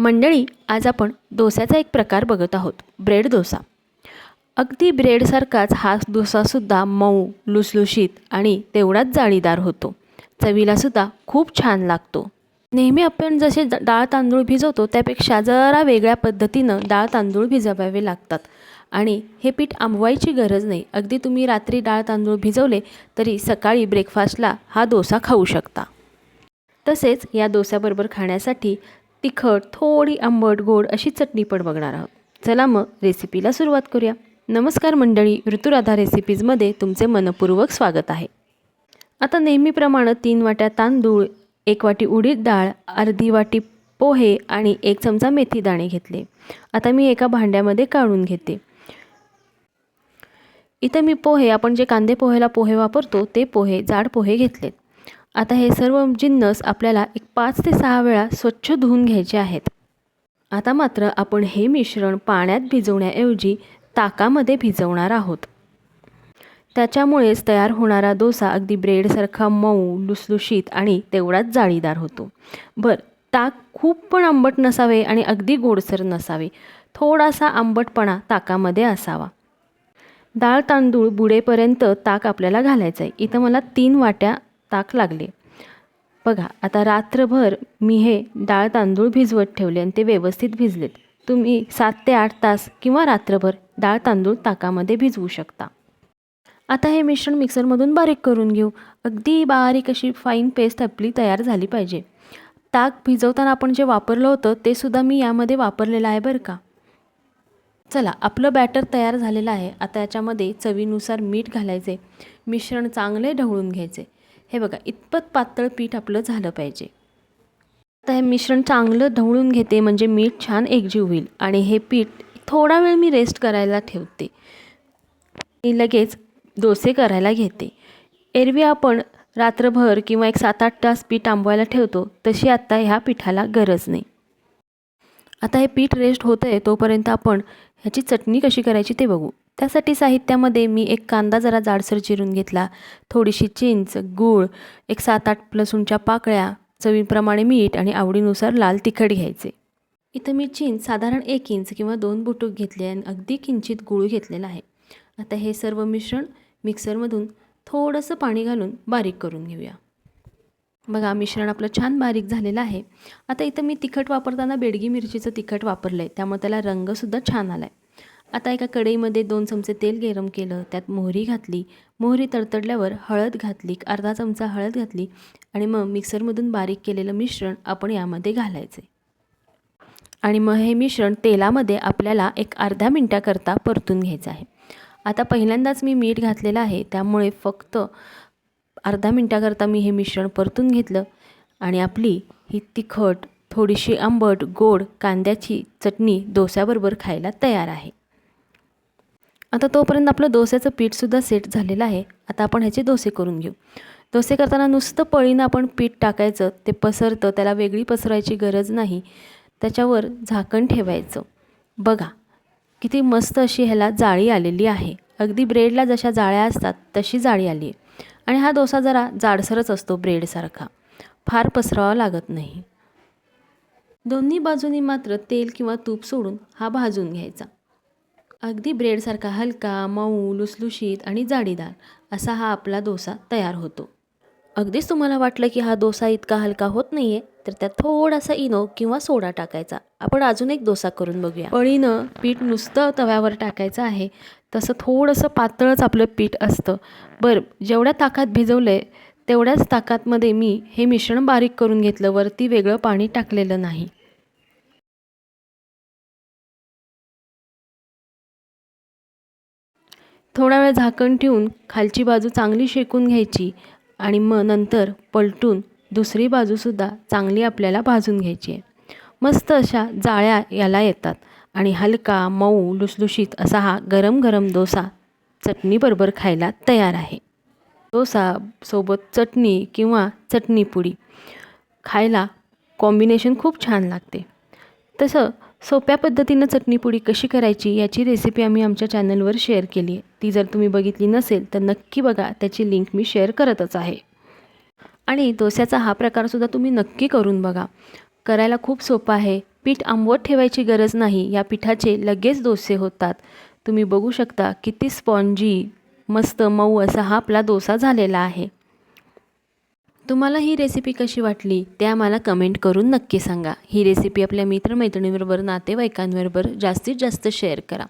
मंडळी आज आपण डोस्याचा एक प्रकार बघत आहोत ब्रेड डोसा. अगदी ब्रेडसारखाच हा डोसासुद्धा मऊ लुसलुशीत आणि तेवढाच जाळीदार होतो. चवीलासुद्धा खूप छान लागतो. नेहमी आपण जसे डाळ तांदूळ भिजवतो त्यापेक्षा जरा वेगळ्या पद्धतीनं डाळ तांदूळ भिजवावे लागतात. आणि हे पीठ आंबवायची गरज नाही. अगदी तुम्ही रात्री डाळ तांदूळ भिजवले तरी सकाळी ब्रेकफास्टला हा डोसा खाऊ शकता. तसेच या डोस्याबरोबर खाण्यासाठी तिखट थोडी आंबट गोड अशी चटणी पण बघणार आहोत. चला मग रेसिपीला सुरुवात करूया. नमस्कार मंडळी ऋतुराधा रेसिपीजमध्ये तुमचे मनपूर्वक स्वागत आहे. आता नेहमीप्रमाणे तीन वाट्या तांदूळ एक वाटी उडीद डाळ अर्धी वाटी पोहे आणि एक चमचा मेथी दाणे घेतले. आता मी एका भांड्यामध्ये काढून घेते. इथं मी पोहे आपण जे कांदे पोहेला पोहे वापरतो ते पोहे जाड पोहे घेतलेत. आता हे सर्व जिन्नस आपल्याला एक पाच ते सहा वेळा स्वच्छ धुवून घ्यायचे आहेत. आता मात्र आपण हे मिश्रण पाण्यात भिजवण्याऐवजी ताकामध्ये भिजवणार आहोत. त्याच्यामुळेच तयार होणारा डोसा अगदी ब्रेडसारखा मऊ लुसलुशीत आणि तेवढाच जाळीदार होतो. बरं ताक खूप पण आंबट नसावे आणि अगदी गोडसर नसावे. थोडासा आंबटपणा ताकामध्ये असावा. डाळ तांदूळ बुडेपर्यंत ताक आपल्याला घालायचं आहे इथं मला तीन वाट्या ताक लागले. बघा आता रात्रभर मी हे डाळ तांदूळ भिजवत ठेवले आणि ते व्यवस्थित भिजलेत. तुम्ही सात ते आठ तास किंवा रात्रभर डाळ तांदूळ ताकामध्ये भिजवू शकता. आता हे मिश्रण मिक्सरमधून बारीक करून घेऊ. अगदी बारीक अशी फाईन पेस्ट आपली तयार झाली पाहिजे. ताक भिजवताना आपण जे वापरलं होतं ते सुद्धा मी यामध्ये वापरलेलं आहे बरं का? चला आपलं बॅटर तयार झालेलं आहे. आता याच्यामध्ये चवीनुसार मीठ घालायचे. मिश्रण चांगले ढवळून घ्यायचे. हे बघा इतपत पातळ पीठ आपलं झालं पाहिजे. आता हे मिश्रण चांगलं ढवळून घेते म्हणजे मीठ छान एकजीव होईल. आणि हे पीठ थोडा वेळ मी रेस्ट करायला ठेवते. मी लगेच डोसे करायला घेते. एरवी आपण रात्रभर किंवा एक सात आठ तास पीठ आंबवायला ठेवतो तशी आत्ता ह्या पिठाला गरज नाही. आता हे पीठ रेस्ट होतं आहे तोपर्यंत आपण ह्याची चटणी कशी करायची ते बघू. त्यासाठी साहित्यामध्ये मी एक कांदा जरा जाडसर चिरून घेतला. थोडीशी चिंच गूळ एक सात आठ लसूणच्या पाकळ्या चवीप्रमाणे मीठ आणि आवडीनुसार लाल तिखट घ्यायचे. इथं मी चिंच साधारण एक इंच किंवा दोन बुटूक घेतले आणि अगदी किंचित गूळ घेतलेला आहे. आता हे सर्व मिश्रण मिक्सरमधून थोडंसं पाणी घालून बारीक करून घेऊया. बघा मिश्रण आपलं छान बारीक झालेलं आहे. आता इथं मी तिखट वापरताना बेडगी मिरचीचं तिखट वापरलं आहे त्यामुळे त्याला रंगसुद्धा छान आला आहे आता एका कढईमध्ये दोन चमचे तेल गरम केलं त्यात मोहरी घातली. मोहरी तडतडल्यावर हळद घातली अर्धा चमचा हळद घातली आणि मग मिक्सरमधून बारीक केलेलं मिश्रण आपण यामध्ये घालायचे. आणि मग हे मिश्रण तेलामध्ये आपल्याला एक अर्ध्या मिनटाकरता परतून घ्यायचं आहे. आता पहिल्यांदाच मी मीठ घातलेलं आहे त्यामुळे फक्त अर्धा मिनटाकरता मी हे मिश्रण परतून घेतलं आणि आपली ही तिखट थोडीशी आंबट गोड कांद्याची चटणी डोस्याबरोबर खायला तयार आहे. आता तोपर्यंत आपलं डोस्याचं पीठसुद्धा सेट झालेलं आहे. आता आपण ह्याचे डोसे करून घेऊ. डोसे करताना नुसतं पळीनं आपण पीठ टाकायचं ते पसरतं त्याला वेगळी पसरायची गरज नाही. त्याच्यावर झाकण ठेवायचं. बघा किती मस्त अशी ह्याला जाळी आलेली आहे. अगदी ब्रेडला जशा जाळ्या असतात तशी जाळी आली आहे आणि हा डोसा जरा जाडसरच असतो ब्रेडसारखा. फार पसरावा लागत नाही. दोन्ही बाजूनी मात्र तेल किंवा तूप सोडून हा भाजून घ्यायचा. अगदी ब्रेडसारखा हलका मऊ लुसलुशीत आणि जाडीदार असा हा आपला डोसा तयार होतो. अगदीच तुम्हाला वाटलं की हा डोसा इतका हलका होत नाही आहे तर त्यात थोडासा इनो किंवा सोडा टाकायचा. आपण अजून एक डोसा करून बघूया. पळीनं पीठ नुसतं तव्यावर टाकायचं आहे तसं थोडंसं पातळच आपलं पीठ असतं. बरं जेवढ्या ताकात भिजवलं आहे तेवढ्याच ताकातमध्ये मी हे मिश्रण बारीक करून घेतलं वरती वेगळं पाणी टाकलेलं नाही. थोडा वेळ झाकण ठेवून खालची बाजू चांगली शेकून घ्यायची आणि मग नंतर पलटून दुसरी बाजूसुद्धा चांगली आपल्याला भाजून घ्यायची आहे. मस्त अशा जाळ्या याला येतात आणि हलका मऊ लुसलुशीत असा हा गरम गरम डोसा चटणीबरोबर खायला तयार आहे. डोसा सोबत चटणी किंवा चटणीपुडी खायला कॉम्बिनेशन खूप छान लागते. तसं सोप्या पद्धतीनं चटणीपुडी कशी करायची याची रेसिपी आम्ही आमच्या चॅनलवर शेअर केली आहे. ती जर तुम्ही बघितली नसेल तर नक्की बघा. त्याची लिंक मी शेअर करतच आहे. आणि डोस्याचा हा प्रकारसुद्धा तुम्ही नक्की करून बघा. करायला खूप सोपा आहे. पीठ आंबवत ठेवायची गरज नाही. या पिठाचे लगेच डोसे होतात. तुम्ही बघू शकता किती स्पॉन्जी मस्त मऊ असा हा आपला डोसा झालेला आहे. तुम्हाला ही रेसिपी कशी वाटली ते आम्हाला कमेंट करून नक्की सांगा. ही रेसिपी आपल्या मित्रमैत्रिणीबरोबर नातेवाईकांबरोबर जास्तीत जास्त शेअर करा.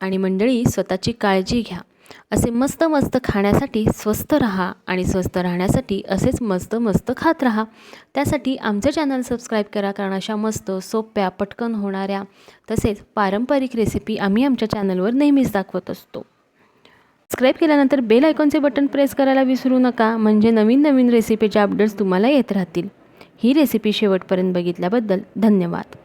आणि मंडळी स्वतःची काळजी घ्या. असे मस्त मस्त खाण्यासाठी स्वस्त राहा आणि स्वस्त राहण्यासाठी असेच मस्त मस्त खात राहा. त्यासाठी आमचं चॅनल सबस्क्राईब करा कारण अशा मस्त सोप्या पटकन होणाऱ्या तसेच पारंपरिक रेसिपी आम्ही आमच्या चॅनलवर नेहमीच दाखवत असतो. सबस्क्राईब केल्यानंतर बेल आयकॉनचे बटन प्रेस करायला विसरू नका म्हणजे नवीन नवीन रेसिपीचे अपडेट्स तुम्हाला येत राहतील. ही रेसिपी शेवटपर्यंत बघितल्याबद्दल धन्यवाद.